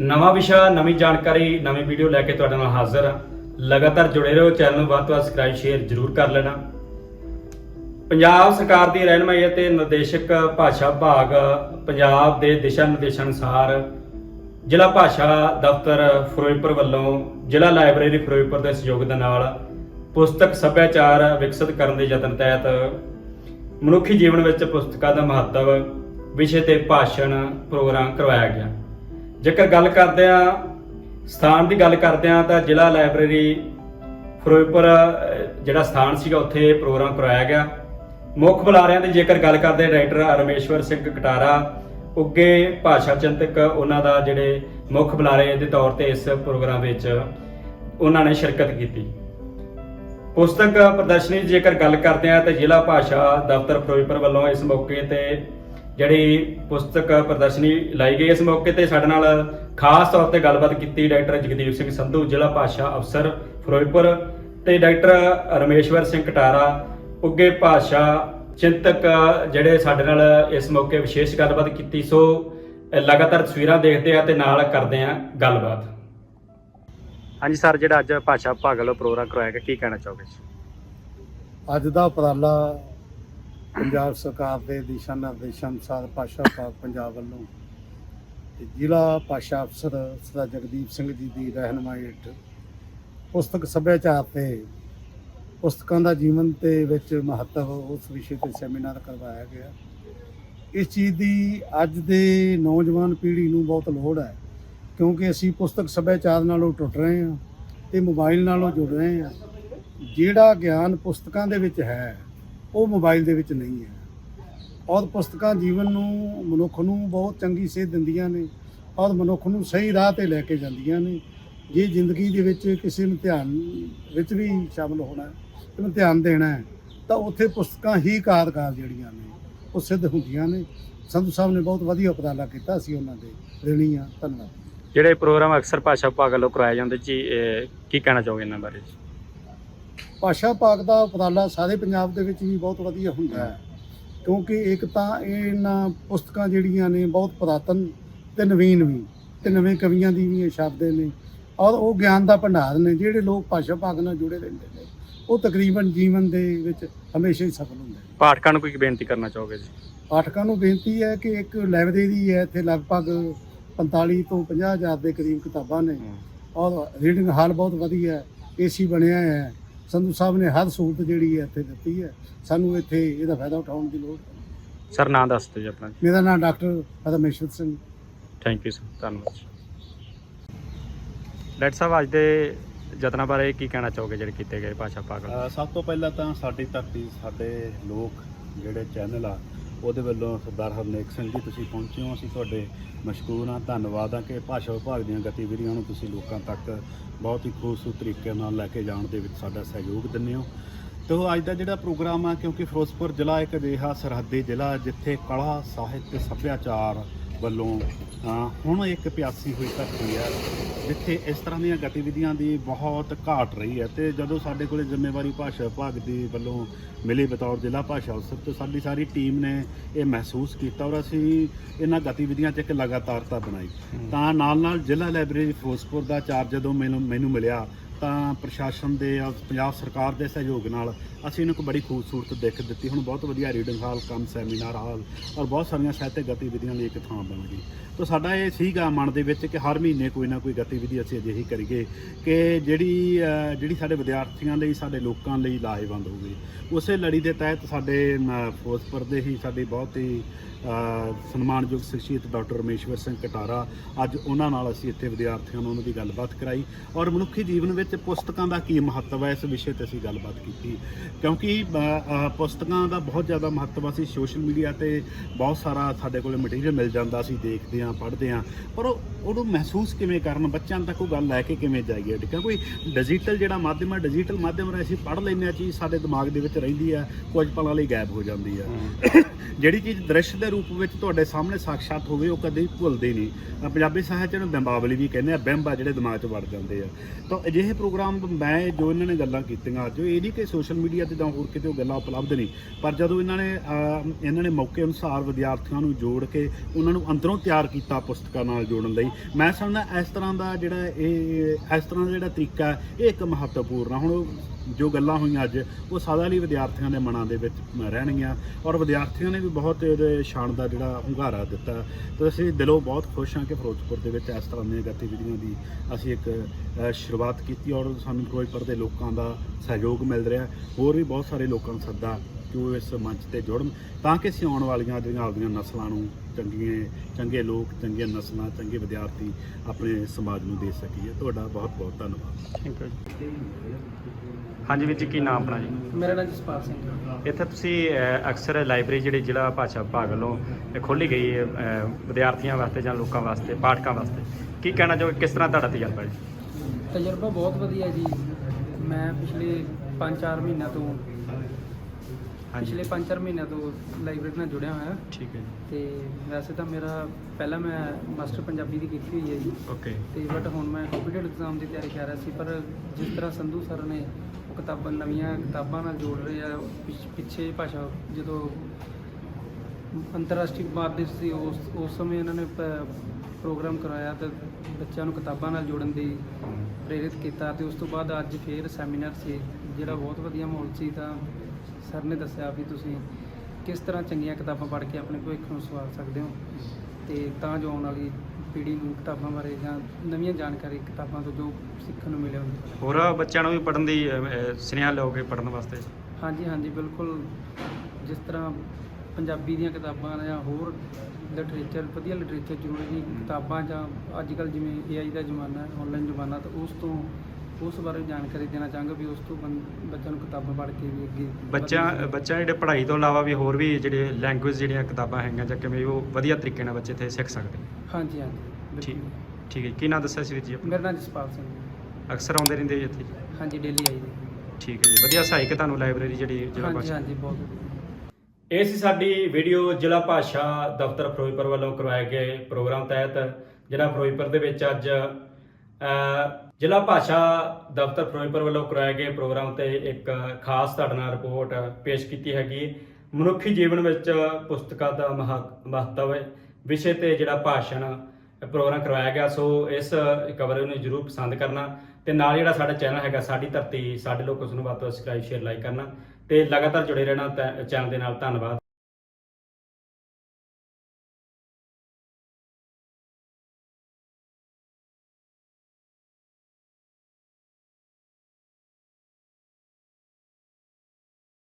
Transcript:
ਨਵਾਂ ਵਿਸ਼ਾ, ਨਵੀਂ ਜਾਣਕਾਰੀ, ਨਵੀਂ ਵੀਡੀਓ ਲੈ ਕੇ ਤੁਹਾਡੇ ਨਾਲ ਹਾਜ਼ਰ ਹਾਂ। ਲਗਾਤਾਰ ਜੁੜੇ ਰਹੋ ਚੈਨਲ ਨੂੰ, ਵੱਧ ਤੋਂ ਵੱਧ ਸਬਸਕ੍ਰਾਈਬ ਸ਼ੇਅਰ ਜ਼ਰੂਰ ਕਰ ਲੈਣਾ। ਪੰਜਾਬ ਸਰਕਾਰ ਦੀ ਰਹਿਨਮਾਈ ਅਤੇ ਨਿਰਦੇਸ਼ਕ ਭਾਸ਼ਾ ਵਿਭਾਗ ਪੰਜਾਬ ਦੇ ਦਿਸ਼ਾ ਨਿਰਦੇਸ਼ਾਂ ਅਨੁਸਾਰ ਜ਼ਿਲ੍ਹਾ ਭਾਸ਼ਾ ਦਫ਼ਤਰ ਫਿਰੋਜ਼ਪੁਰ ਵੱਲੋਂ ਜ਼ਿਲ੍ਹਾ ਲਾਇਬ੍ਰੇਰੀ ਫਿਰੋਜ਼ਪੁਰ ਦੇ ਸਹਿਯੋਗ ਦੇ ਨਾਲ ਪੁਸਤਕ ਸੱਭਿਆਚਾਰ ਵਿਕਸਿਤ ਕਰਨ ਦੇ ਯਤਨ ਤਹਿਤ ਮਨੁੱਖੀ ਜੀਵਨ ਵਿੱਚ ਪੁਸਤਕਾਂ ਦਾ ਮਹੱਤਵ, ਵਿਸ਼ੇ ਤੇ ਭਾਸ਼ਣ ਪ੍ਰੋਗਰਾਮ ਕਰਵਾਇਆ ਗਿਆ। ਜੇਕਰ ਗੱਲ ਕਰਦੇ ਆ ਸਥਾਨ ਦੀ ਗੱਲ ਕਰਦੇ ਆ ਤਾਂ ਜ਼ਿਲ੍ਹਾ ਲਾਇਬ੍ਰੇਰੀ ਫਿਰੋਜ਼ਪੁਰ ਜਿਹੜਾ ਸਥਾਨ ਸੀਗਾ, ਉੱਥੇ ਪ੍ਰੋਗਰਾਮ ਕਰਵਾਇਆ ਗਿਆ। ਮੁੱਖ ਬੁਲਾਰਿਆਂ ਦੀ ਜੇਕਰ ਗੱਲ ਕਰਦੇ ਡਾਇਰੈਕਟਰ ਰਮੇਸ਼ਵਰ ਸਿੰਘ ਕਟਾਰਾ, ਉੱਗੇ ਭਾਸ਼ਾ ਚਿੰਤਕ, ਉਹਨਾਂ ਦਾ ਜਿਹੜੇ ਮੁੱਖ ਬੁਲਾਰੇ ਦੇ ਤੌਰ ਤੇ ਇਸ ਪ੍ਰੋਗਰਾਮ ਵਿੱਚ ਉਹਨਾਂ ਨੇ ਸ਼ਿਰਕਤ ਕੀਤੀ। ਪੁਸਤਕ ਪ੍ਰਦਰਸ਼ਨੀ ਦੀ ਜੇਕਰ ਗੱਲ ਕਰਦੇ ਆ ਤਾਂ ਜ਼ਿਲ੍ਹਾ ਭਾਸ਼ਾ ਦਫ਼ਤਰ ਫਿਰੋਜ਼ਪੁਰ ਵੱਲੋਂ ਇਸ ਮੌਕੇ ਤੇ ਜਿਹੜੀ ਪੁਸਤਕ ਪ੍ਰਦਰਸ਼ਨੀ ਲਾਈ ਗਈ ਇਸ ਮੌਕੇ ਤੇ ਸਾਡੇ ਨਾਲ ਖਾਸ ਤੌਰ ਤੇ ਗੱਲਬਾਤ ਕੀਤੀ ਡਾਕਟਰ ਜਗਦੀਪ ਸਿੰਘ ਸੰਧੂ ਜ਼ਿਲ੍ਹਾ ਭਾਸ਼ਾ ਅਫਸਰ ਫਿਰੋਜ਼ਪੁਰ ਤੇ ਡਾਕਟਰ ਰਮੇਸ਼ਵਰ ਸਿੰਘ ਕਟਾਰਾ ਉੱਗੇ ਭਾਸ਼ਾ ਚਿੰਤਕ ਜਿਹੜੇ ਸਾਡੇ ਨਾਲ ਇਸ ਮੌਕੇ ਵਿਸ਼ੇਸ਼ ਗੱਲਬਾਤ ਕੀਤੀ। ਸੋ ਲਗਾਤਾਰ ਤਸਵੀਰਾਂ ਦੇਖਦੇ ਆ ਤੇ ਨਾਲ ਕਰਦੇ ਆ ਗੱਲਬਾਤ। ਹਾਂਜੀ ਸਰ ਜਿਹੜਾ ਅੱਜ ਭਾਸ਼ਾ ਵਿਭਾਗ ਵੱਲੋਂ ਪ੍ਰੋਗਰਾਮ ਕਰਵਾਇਆ ਗਿਆ ਕੀ ਕਹਿਣਾ ਚਾਹੋਗੇ? ਅੱਜ ਦਾ ਉਪਰਾਲਾ ਪੰਜਾਬ ਸਰਕਾਰ ਦੇ ਦਿਸ਼ਾ ਨਿਰਦੇਸ਼ਾਂ ਅਨੁਸਾਰ ਭਾਸ਼ਾ ਵਿਭਾਗ ਪੰਜਾਬ ਵੱਲੋਂ ਤੇ ਜ਼ਿਲ੍ਹਾ ਭਾਸ਼ਾ ਅਫਸਰ ਸਰਦਾਰ ਜਗਦੀਪ ਸਿੰਘ ਜੀ ਦੀ ਰਹਿਨਮਾਈ ਹੇਠ ਪੁਸਤਕ ਸੱਭਿਆਚਾਰ ਤੇ ਪੁਸਤਕਾਂ ਦਾ ਜੀਵਨ ਤੇ ਵਿੱਚ ਮਹੱਤਵ ਉਸ ਵਿਸ਼ੇ ਤੇ ਸੈਮੀਨਾਰ ਕਰਵਾਇਆ ਗਿਆ। ਇਸ ਚੀਜ਼ ਦੀ ਅੱਜ ਦੇ ਨੌਜਵਾਨ ਪੀੜ੍ਹੀ ਨੂੰ ਬਹੁਤ ਲੋੜ ਹੈ, ਕਿਉਂਕਿ ਅਸੀਂ ਪੁਸਤਕ ਸੱਭਿਆਚਾਰ ਨਾਲੋਂ ਟੁੱਟ ਰਹੇ ਹਾਂ ਤੇ ਮੋਬਾਈਲ ਨਾਲੋਂ ਜੁੜ ਰਹੇ ਹਾਂ। ਜਿਹੜਾ ਗਿਆਨ ਪੁਸਤਕਾਂ ਦੇ ਵਿੱਚ ਹੈ ਉਹ ਮੋਬਾਈਲ ਦੇ ਵਿੱਚ ਨਹੀਂ ਹੈ। ਔਰ ਪੁਸਤਕਾਂ ਜੀਵਨ ਨੂੰ, ਮਨੁੱਖ ਨੂੰ ਬਹੁਤ ਚੰਗੀ ਸੇਧ ਦਿੰਦੀਆਂ ਨੇ ਔਰ ਮਨੁੱਖ ਨੂੰ ਸਹੀ ਰਾਹ ਤੇ ਲੈ ਕੇ ਜਾਂਦੀਆਂ ਨੇ। ਜੇ ਜ਼ਿੰਦਗੀ ਦੇ ਵਿੱਚ ਕਿਸੇ ਨੂੰ ਧਿਆਨ ਵਿੱਚ ਵੀ ਸ਼ਾਮਲ ਹੋਣਾ ਹੈ ਇਹਨੂੰ ਧਿਆਨ ਦੇਣਾ ਹੈ, ਤਾਂ ਉੱਥੇ ਪੁਸਤਕਾਂ ਹੀ ਕਾਰਗਰ ਜਿਹੜੀਆਂ ਨੇ, ਉਹ ਸਿੱਧ ਹੁੰਦੀਆਂ ਨੇ। ਸੰਧੂ ਸਾਹਿਬ ਨੇ ਬਹੁਤ ਵਧੀਆ ਉਪਰਾਲਾ ਕੀਤਾ ਅਸੀਂ ਉਹਨਾਂ ਦੇ। ਰਣੀ ਆ, ਧੰਨਵਾਦ। ਜਿਹੜੇ ਪ੍ਰੋਗਰਾਮ ਅਕਸਰ ਭਾਸ਼ਾ ਭਾਗ ਵੱਲੋਂ ਕਰਵਾਏ ਜਾਂਦੇ ਜੀ ਕੀ ਕਹਿਣਾ ਚਾਹੋਗੇ ਇਹਨਾਂ ਬਾਰੇ? ਭਾਸ਼ਾ ਭਾਗ ਦਾ ਉਪਰਾਲਾ ਸਾਰੇ ਪੰਜਾਬ ਦੇ ਵਿੱਚ ਵੀ ਬਹੁਤ ਵਧੀਆ ਹੁੰਦਾ ਹੈ। ਕਿਉਂਕਿ ਇੱਕ ਤਾਂ ਇਹਨਾਂ ਪੁਸਤਕਾਂ ਜਿਹੜੀਆਂ ਨੇ ਬਹੁਤ ਪੁਰਾਤਨ ਤੇ ਨਵੀਨ ਵੀ ਤੇ ਨਵੇਂ ਕਵੀਆਂ ਦੀ ਵੀ ਇਹ ਸ਼ਬਦ ਨੇ ਔਰ ਉਹ ਗਿਆਨ ਦਾ ਭੰਡਾਰ ਨੇ ਜਿਹੜੇ ਲੋਕ ਭਾਸ਼ਾ ਭਾਗ ਨਾਲ ਜੁੜੇ ਰਹਿੰਦੇ ਨੇ ਉਹ ਤਕਰੀਬਨ ਜੀਵਨ ਦੇ ਵਿੱਚ ਹਮੇਸ਼ਾ ਹੀ ਸਫਲ ਹੁੰਦੇ ਨੇ। ਪਾਠਕਾਂ ਨੂੰ ਕੋਈ ਬੇਨਤੀ ਕਰਨਾ ਚਾਹੋਗੇ ਜੀ? ਪਾਠਕਾਂ ਨੂੰ ਬੇਨਤੀ ਹੈ ਕਿ ਇੱਕ ਲਾਇਬ੍ਰੇਰੀ ਹੈ ਇੱਥੇ ਲਗਭਗ 45 ਤੋਂ 50 ਹਜ਼ਾਰ ਦੇ ਕਰੀਬ ਕਿਤਾਬਾਂ ਨੇ ਔਰ ਰੀਡਿੰਗ ਹਾਲ ਬਹੁਤ ਵਧੀਆ ਹੈ ਏਸੀ ਬਣਿਆ ਹੈ। ਸੰਧੂ ਸਾਹਿਬ ਨੇ ਹਰ ਸਹੂਲਤ ਜਿਹੜੀ ਹੈ ਇੱਥੇ ਦਿੱਤੀ ਹੈ। ਸਾਨੂੰ ਇੱਥੇ ਇਹਦਾ ਫਾਇਦਾ ਉਠਾਉਣ ਦੀ ਲੋੜ ਹੈ। ਸਰ ਨਾਂ ਦੱਸ ਦਿਓ ਜੀ ਆਪਣਾ। ਮੇਰਾ ਨਾਮ ਡਾਕਟਰ ਪਰਮੇਸ਼ਵਰ ਸਿੰਘ। ਥੈਂਕ ਯੂ ਸਰ ਧੰਨਵਾਦ ਜੀ। ਡਾਕਟਰ ਸਾਹਿਬ ਅੱਜ ਦੇ ਯਤਨਾਂ ਬਾਰੇ ਕੀ ਕਹਿਣਾ ਚਾਹੋਗੇ ਜਿਹੜੇ ਕੀਤੇ ਗਏ ਭਾਸ਼ਾ ਅ, ਸਭ ਤੋਂ ਪਹਿਲਾਂ ਤਾਂ ਸਾਡੀ ਧਰਤੀ ਸਾਡੇ ਲੋਕ ਜਿਹੜੇ ਚੈਨਲ ਆ ਉਹਦੇ ਵੱਲੋਂ ਸਰਦਾਰ ਹਰਨੇਕ ਸਿੰਘ ਜੀ ਤੁਸੀਂ ਪਹੁੰਚੇ ਹੋ, ਅਸੀਂ ਤੁਹਾਡੇ ਮਸ਼ਕੂਰ ਹਾਂ। ਧੰਨਵਾਦ ਹਾਂ ਕਿ ਭਾਸ਼ਾ ਵਿਭਾਗ ਦੀਆਂ ਗਤੀਵਿਧੀਆਂ ਨੂੰ ਤੁਸੀਂ ਲੋਕਾਂ ਤੱਕ ਬਹੁਤ ਹੀ ਖੂਬਸੂਰਤ ਤਰੀਕੇ ਨਾਲ ਲੈ ਕੇ ਜਾਣ ਦੇ ਵਿੱਚ ਸਾਡਾ ਸਹਿਯੋਗ ਦਿੰਦੇ ਹੋ। ਤੇ ਉਹ ਅੱਜ ਦਾ ਜਿਹੜਾ ਪ੍ਰੋਗਰਾਮ ਆ, ਕਿਉਂਕਿ ਫਿਰੋਜ਼ਪੁਰ ਜ਼ਿਲ੍ਹਾ ਇੱਕ ਅਜਿਹਾ ਸਰਹੱਦੀ ਜ਼ਿਲ੍ਹਾ ਜਿੱਥੇ ਕਲਾ, ਸਾਹਿਤ ਤੇ ਸੱਭਿਆਚਾਰ ਵੱਲੋਂ ਹੁਣ ਇੱਕ ਪਿਆਸੀ ਹੋਈ ਧਰਤੀ ਹੈ ਜਿੱਥੇ ਇਸ ਤਰ੍ਹਾਂ ਦੀਆਂ ਗਤੀਵਿਧੀਆਂ ਦੀ ਬਹੁਤ ਘਾਟ ਰਹੀ ਹੈ ਤੇ ਜਦੋਂ ਸਾਡੇ ਕੋਲੇ ਜ਼ਿੰਮੇਵਾਰੀ ਭਾਸ਼ਾ ਵਿਭਾਗ ਦੀ ਵੱਲੋਂ ਮਿਲੀ ਬਤੌਰ ਜ਼ਿਲ੍ਹਾ ਭਾਸ਼ਾ ਅਫਸਰ ਤੇ ਸਾਡੀ ਸਾਰੀ ਟੀਮ ਨੇ ਇਹ ਮਹਿਸੂਸ ਕੀਤਾ ਔਰ ਅਸੀਂ ਇਹਨਾਂ ਗਤੀਵਿਧੀਆਂ 'ਚ ਇੱਕ ਲਗਾਤਾਰਤਾ ਬਣਾਈ। ਤਾਂ ਨਾਲ ਨਾਲ ਜ਼ਿਲ੍ਹਾ ਲਾਇਬ੍ਰੇਰੀ ਫਿਰੋਜ਼ਪੁਰ ਦਾ ਚਾਰਜ ਜਦੋਂ ਮੈਨੂੰ ਮੈਨੂੰ ਮਿਲਿਆ ਤਾਂ ਪ੍ਰਸ਼ਾਸਨ ਦੇ ਔਰ ਪੰਜਾਬ ਸਰਕਾਰ ਦੇ ਸਹਿਯੋਗ ਨਾਲ ਅਸੀਂ ਇਹਨੂੰ ਇੱਕ ਬੜੀ ਖੂਬਸੂਰਤ ਦਿੱਖ ਦਿੱਤੀ। ਹੁਣ ਬਹੁਤ ਵਧੀਆ ਰੀਡਿੰਗ ਹਾਲ ਕੰਮ ਸੈਮੀਨਾਰ ਹਾਲ ਔਰ ਬਹੁਤ ਸਾਰੀਆਂ ਸਾਹਿਤਕ ਗਤੀਵਿਧੀਆਂ ਲਈ ਇੱਕ ਥਾਂ ਬਣ ਗਈ। ਤਾਂ ਸਾਡਾ ਇਹ ਸੀਗਾ ਮਨ ਦੇ ਵਿੱਚ ਕਿ ਹਰ ਮਹੀਨੇ ਕੋਈ ਨਾ ਕੋਈ ਗਤੀਵਿਧੀ ਅਸੀਂ ਅਜਿਹੀ ਕਰੀਏ ਕਿ ਜਿਹੜੀ ਜਿਹੜੀ ਸਾਡੇ ਵਿਦਿਆਰਥੀਆਂ ਲਈ ਸਾਡੇ ਲੋਕਾਂ ਲਈ ਲਾਹੇਵੰਦ ਹੋਵੇ। ਉਸੇ ਲੜੀ ਦੇ ਤਹਿਤ ਸਾਡੇ ਅ, ਫਿਰੋਜ਼ਪੁਰ ਦੇ ਹੀ ਸਾਡੇ ਬਹੁਤ ਹੀ ਸਨਮਾਨਯੋਗ ਸ਼ਖਸੀਅਤ ਡਾਕਟਰ ਰਮੇਸ਼ਵਰ ਸਿੰਘ ਕਟਾਰਾ ਅੱਜ ਉਹਨਾਂ ਨਾਲ ਅਸੀਂ ਇੱਥੇ ਵਿਦਿਆਰਥੀਆਂ ਨੂੰ ਉਹਨਾਂ ਦੀ ਗੱਲਬਾਤ ਕਰਾਈ ਔਰ ਮਨੁੱਖੀ ਜੀਵਨ ਵਿੱਚ ਪੁਸਤਕਾਂ ਦਾ ਕੀ ਮਹੱਤਵ ਹੈ? ਇਸ ਵਿਸ਼ੇ ਤੇ ਅਸੀਂ ਗੱਲਬਾਤ ਕੀਤੀ। ਕਿਉਂਕਿ ਪੁਸਤਕਾਂ ਦਾ ਬਹੁਤ ਜ਼ਿਆਦਾ ਮਹੱਤਵ ਅਸੀਂ ਸੋਸ਼ਲ ਮੀਡੀਆ ਤੇ ਬਹੁਤ ਸਾਰਾ ਸਾਡੇ ਕੋਲ ਮਟੀਰੀਅਲ ਮਿਲ ਜਾਂਦਾ ਅਸੀਂ ਦੇਖਦੇ ਹਾਂ ਪੜ੍ਹਦੇ ਹਾਂ। ਪਰ ਉਹ ਉਹਨੂੰ ਮਹਿਸੂਸ ਕਿਵੇਂ ਕਰਨ? ਬੱਚਿਆਂ ਤੱਕ ਉਹ ਗੱਲ ਲੈ ਕੇ ਕਿਵੇਂ ਜਾਈਏ? ਕਿਉਂਕਿ ਡਿਜੀਟਲ ਜਿਹੜਾ ਮਾਧਿਅਮ ਹੈ ਡਿਜੀਟਲ ਮਾਧਿਅਮ ਰਾਹੀਂ ਅਸੀਂ ਪੜ੍ਹ ਲੈਂਦੇ ਹਾਂ ਚੀਜ਼ ਸਾਡੇ ਦਿਮਾਗ ਦੇ ਵਿੱਚ ਰਹਿੰਦੀ ਹੈ ਕੁਝ ਪਲਾਂ ਲਈ ਗਾਇਬ ਹੋ ਜਾਂਦੀ ਹੈ। ਜਿਹੜੀ ਚੀਜ਼ ਦ੍ਰਿਸ਼ ਦੇ ਰੂਪ ਵਿੱਚ ਤੁਹਾਡੇ ਸਾਹਮਣੇ ਸਾਖਸ਼ਾਤ ਹੋਵੇ ਉਹ ਕਦੇ ਭੁੱਲਦੇ ਨਹੀਂ। ਪੰਜਾਬੀ ਸਾਹਿਤ ਨੂੰ ਬਿੰਬਾਵਲੀ ਵੀ ਕਹਿੰਦੇ ਆ ਬਿੰਬ ਆ ਜਿਹੜੇ ਦਿਮਾਗ 'ਚ ਵੜ ਜਾਂਦੇ ਆ। ਤਾਂ ਅਜਿਹੇ ਪ੍ਰੋਗਰਾਮ ਮੈਂ ਜੋ ਇਹਨਾਂ ਨੇ ਗੱਲਾਂ ਕੀਤੀਆਂ ਅੱਜ, ਇਹ ਨਹੀਂ ਕਿ ਸੋਸ਼ਲ ਮੀਡੀਆ ਤੇ ਜਾਂ ਹੋਰ ਕਿਤੇ ਉਹ ਗੱਲਾਂ ਉਪਲਬਧ ਨਹੀਂ, ਪਰ ਜਦੋਂ ਇਹਨਾਂ ਨੇ ਇਹਨਾਂ ਨੇ ਮੌਕੇ ਅਨੁਸਾਰ ਵਿਦਿਆਰਥੀਆਂ ਨੂੰ ਜੋੜ ਕੇ ਉਹਨਾਂ ਨੂੰ ਅੰਦਰੋਂ ਤਿਆਰ ਕੀਤਾ ਪੁਸਤਕਾਂ ਨਾਲ ਜੋੜਨ ਲਈ, ਮੈਂ ਸਮਝਦਾ ਇਸ ਤਰ੍ਹਾਂ ਦਾ ਜਿਹੜਾ ਇਹ, ਇਸ ਤਰ੍ਹਾਂ ਦਾ ਜਿਹੜਾ ਤਰੀਕਾ ਇਹ ਇੱਕ ਮਹੱਤਵਪੂਰਨ ਆ। ਹੁਣ ਜੋ ਗੱਲਾਂ ਹੋਈਆਂ ਅੱਜ, ਉਹ ਸਦਾ ਲਈ ਵਿਦਿਆਰਥੀਆਂ ਦੇ ਮਨਾਂ ਦੇ ਵਿੱਚ ਰਹਿਣਗੀਆਂ ਔਰ ਵਿਦਿਆਰਥੀਆਂ ਨੇ ਵੀ ਬਹੁਤ ਇਹਦੇ ਸ਼ਾਨਦਾਰ ਜਿਹੜਾ ਹੁੰਗਾਰਾ ਦਿੱਤਾ। ਤੇ ਅਸੀਂ ਦਿਲੋਂ ਬਹੁਤ ਖੁਸ਼ ਹਾਂ ਕਿ ਫਿਰੋਜ਼ਪੁਰ ਦੇ ਵਿੱਚ ਇਸ ਤਰ੍ਹਾਂ ਦੀਆਂ ਗਤੀਵਿਧੀਆਂ ਦੀ ਅਸੀਂ ਇੱਕ ਸ਼ੁਰੂਆਤ ਕੀਤੀ ਔਰ ਸਾਨੂੰ ਫਿਰੋਜ਼ਪੁਰ ਦੇ ਲੋਕਾਂ ਦਾ ਸਹਿਯੋਗ ਮਿਲ ਰਿਹਾ ਹੋਰ ਵੀ ਬਹੁਤ ਸਾਰੇ ਲੋਕਾਂ ਨੂੰ ਸੱਦਾ ਕਿ ਉਹ ਇਸ ਮੰਚ ਤੇ ਜੁੜਨ? ਤਾਂ ਕਿ ਅਸੀਂ ਆਉਣ ਵਾਲੀਆਂ ਜਿਹੜੀਆਂ ਆਪਦੀਆਂ ਨਸਲਾਂ ਨੂੰ ਚੰਗੀਆਂ ਚੰਗੇ ਲੋਕ ਚੰਗੀਆਂ ਨਸਲਾਂ ਚੰਗੇ ਵਿਦਿਆਰਥੀ ਆਪਣੇ ਸਮਾਜ ਨੂੰ ਦੇ ਸਕੀਏ। ਤੁਹਾਡਾ ਬਹੁਤ ਬਹੁਤ ਧੰਨਵਾਦ। ਥੈਂਕ ਯੂ ਹਾਂਜੀ ਵੀਰ ਜੀ ਕੀ ਨਾਮ ਆਪਣਾ ਜੀ? ਮੇਰਾ ਨਾਮ ਜਸਪਾਲ ਸਿੰਘ ਹੈ। ਇੱਥੇ ਤੁਸੀਂ ਅਕਸਰ ਲਾਇਬ੍ਰੇਰੀ ਜਿਹੜੀ ਜ਼ਿਲ੍ਹਾ ਭਾਸ਼ਾ ਵਿਭਾਗ ਵੱਲੋਂ ਖੋਲੀ ਗਈ ਹੈ ਵਿਦਿਆਰਥੀਆਂ ਵਾਸਤੇ ਜਾਂ ਲੋਕਾਂ ਵਾਸਤੇ ਪਾਠਕਾਂ ਵਾਸਤੇ। ਕੀ ਕਹਿਣਾ ਚਾਹੋਗੇ? ਕਿਸ ਤਰ੍ਹਾਂ ਤੁਹਾਡਾ ਤਜਰਬਾ ਜੀ ਤਜਰਬਾ ਬਹੁਤ ਵਧੀਆ ਜੀ। ਮੈਂ ਪਿਛਲੇ 5-4 ਮਹੀਨਿਆਂ ਤੋਂ ਪਿਛਲੇ 5-4 ਮਹੀਨਿਆਂ ਤੋਂ ਲਾਇਬ੍ਰੇਰੀ ਨਾਲ ਜੁੜਿਆ ਹੋਇਆ। ਠੀਕ ਹੈ ਜੀ। ਤੇ ਵੈਸੇ ਤਾਂ ਮੇਰਾ ਪਹਿਲਾਂ ਮੈਂ ਮਾਸਟਰ ਪੰਜਾਬੀ ਦੀ ਕੀਤੀ ਹੋਈ ਹੈ ਜੀ। ਓਕੇ। ਤੇ ਬਟ ਹੁਣ ਮੈਂ ਕੰਪਿਊਟਰ ਐਗਜ਼ਾਮ ਦੀ ਤਿਆਰੀ ਕਰ ਰਿਹਾ ਸੀ ਪਰ ਜਿਸ ਤਰ੍ਹਾਂ ਸੰਧੂ ਸਰ ਨੇ ਉਹ ਕਿਤਾਬਾਂ ਨਵੀਆਂ ਕਿਤਾਬਾਂ ਨਾਲ ਜੋੜ ਰਹੇ ਆ ਪਿਛ- ਪਿੱਛੇ ਭਾਸ਼ਾ ਜਦੋਂ ਅੰਤਰਰਾਸ਼ਟਰੀ ਦਿਵਸ ਸੀ ਉਸ ਉਸ ਸਮੇਂ ਇਹਨਾਂ ਨੇ ਪ- ਪ੍ਰੋਗਰਾਮ ਕਰਾਇਆ ਤੇ ਬੱਚਿਆਂ ਨੂੰ ਕਿਤਾਬਾਂ ਨਾਲ ਜੋੜਨ ਦੀ ਪ੍ਰੇਰਿਤ ਕੀਤਾ ਤੇ ਉਸ ਤੋਂ ਬਾਅਦ ਅੱਜ ਫੇਰ ਸੈਮੀਨਾਰ ਸੀ ਜਿਹੜਾ ਬਹੁਤ ਵਧੀਆ ਮਾਹੌਲ ਸੀ ਤਾਂ ਸਰ ਨੇ ਦੱਸਿਆ ਵੀ ਤੁਸੀਂ ਕਿਸ ਤਰ੍ਹਾਂ ਚੰਗੀਆਂ ਕਿਤਾਬਾਂ ਪੜ੍ਹ ਕੇ ਆਪਣੇ ਭਵਿੱਖ ਨੂੰ ਸਵਾਰ ਸਕਦੇ ਹੋ ਤੇ ਤਾਂ ਜੋ ਆਉਣ ਵਾਲੀ ਪੀੜ੍ਹੀ ਨੂੰ ਕਿਤਾਬਾਂ ਬਾਰੇ ਜਾਂ ਨਵੀਆਂ ਜਾਣਕਾਰੀ ਕਿਤਾਬਾਂ ਤੋਂ ਜੋ ਸਿੱਖਣ ਨੂੰ ਮਿਲੇ ਹੁੰਦੀ ਹੋਰ ਬੱਚਿਆਂ ਨੂੰ ਵੀ ਪੜ੍ਹਨ ਦੀ ਸੁਨੇਹਾ ਲਓਗੇ ਪੜ੍ਹਨ ਵਾਸਤੇ। ਹਾਂਜੀ ਹਾਂਜੀ ਬਿਲਕੁਲ ਜਿਸ ਤਰ੍ਹਾਂ ਪੰਜਾਬੀ ਦੀਆਂ ਕਿਤਾਬਾਂ ਜਾਂ ਹੋਰ ਲਿਟਰੇਚਰ ਵਧੀਆ ਲਿਟਰੇਚਰ ਜ਼ਰੂਰੀ ਕਿਤਾਬਾਂ ਜਾਂ ਅੱਜ ਕੱਲ੍ਹ ਜਿਵੇਂ ਏਆਈ ਦਾ ਜ਼ਮਾਨਾ ਹੈ ਆਨਲਾਈਨ ਜ਼ਮਾਨਾ ਤਾਂ ਉਸ ਤੋਂ ਉਸ ਬਾਰੇ ਜਾਣਕਾਰੀ ਦੇਣਾ ਚਾਹਾਂਗਾ ਵੀ ਉਸ ਤੋਂ ਬੰ- ਬੱਚਿਆਂ ਨੂੰ ਕਿਤਾਬਾਂ ਪੜ੍ਹ ਕੇ ਵੀ ਅੱਗੇ ਬੱਚਾ ਵਧਣਾ ਬੱਚਾ ਜਿਹੜੇ ਪੜ੍ਹਾਈ ਤੋਂ ਇਲਾਵਾ ਵੀ ਹੋਰ ਵੀ ਜਿਹੜੇ ਲੈਂਗੁਏਜ ਜਿਹੜੀਆਂ ਕਿਤਾਬਾਂ ਹੈਗੀਆਂ ਜਾਂ ਕਿਵੇਂ ਉਹ ਵਧੀਆ ਤਰੀਕੇ ਨਾਲ ਬੱਚੇ ਇੱਥੇ ਸਿੱਖ ਸਕਦੇ ਹਾਂਜੀ ਹਾਂਜੀ ਠੀਕ ਬਿਲਕੁਲ। ਠੀਕ ਹੈ ਕੀ ਨਾਮ ਦੱਸਿਆ ਸੀ ਵੀਰ ਜੀ ਆਪਣਾ? ਮੇਰਾ ਨਾਮ ਜਸਪਾਲ ਸਿੰਘ ਹੈ। ਅਕਸਰ ਆਉਂਦੇ ਰਹਿੰਦੇ ਜੀ ਇੱਥੇ? ਹਾਂਜੀ ਡੇਲੀ ਆਈ ਠੀਕ ਹੈ ਜੀ ਵਧੀਆ ਸਹਾਇਕ ਤੁਹਾਨੂੰ ਲਾਇਬ੍ਰੇਰੀ ਜਿਹੜੀ ਜ਼ਿਲ੍ਹਾ ਹਾਂਜੀ ਹਾਂਜੀ ਬਹੁਤ ਵਧੀਆ। ਇਹ ਸੀ ਸਾਡੀ ਵੀਡੀਓ ਜ਼ਿਲ੍ਹਾ ਭਾਸ਼ਾ ਦਫ਼ਤਰ ਫਿਰੋਜ਼ਪੁਰ ਵੱਲੋਂ ਕਰਵਾਏ ਗਏ ਪ੍ਰੋਗਰਾਮ ਤਹਿਤ, ਜਿਹੜਾ ਫਿਰੋਜ਼ਪੁਰ ਦੇ ਵਿੱਚ ਅੱਜ ਜ਼ਿਲ੍ਹਾ ਭਾਸ਼ਾ ਦਫ਼ਤਰ ਫਿਰੋਜ਼ਪੁਰ ਵੱਲੋਂ ਕਰਵਾਏ ਗਏ ਪ੍ਰੋਗਰਾਮ ਤੇ ਇੱਕ ਖਾਸ ਤੁਹਾਡੇ ਨਾਲ ਰਿਪੋਰਟ ਪੇਸ਼ ਕੀਤੀ ਹੈਗੀ। ਮਨੁੱਖੀ ਜੀਵਨ ਵਿੱਚ ਪੁਸਤਕਾਂ ਦਾ ਮਹਾ- ਮਹੱਤਵ ਵਿਸ਼ੇ ਤੇ ਜਿਹੜਾ ਭਾਸ਼ਣ ਪ੍ਰੋਗਰਾਮ ਕਰਵਾਇਆ ਗਿਆ, ਸੋ ਇਸ ਕਵਰ ਨੂੰ ਜਰੂਰ ਪਸੰਦ ਕਰਨਾ ਤੇ ਨਾਲ ਜਿਹੜਾ ਸਾਡਾ ਚੈਨਲ ਹੈਗਾ, ਸਾਡੀ ਧਰਤੀ, ਸਾਡੇ ਲੋਕ ਉਸ ਨੂੰ ਵੱਧ ਤੋਂ ਸਬਸਕ੍ਰਾਈਬ ਸ਼ੇਅਰ ਲਾਈਕ ਕਰਨਾ। ਤੇ ਲਗਾਤਾਰ ਜੁੜੇ ਰਹਿਣਾ ਚੈਨਲ ਦੇ ਨਾਲ ਧੰਨਵਾਦ।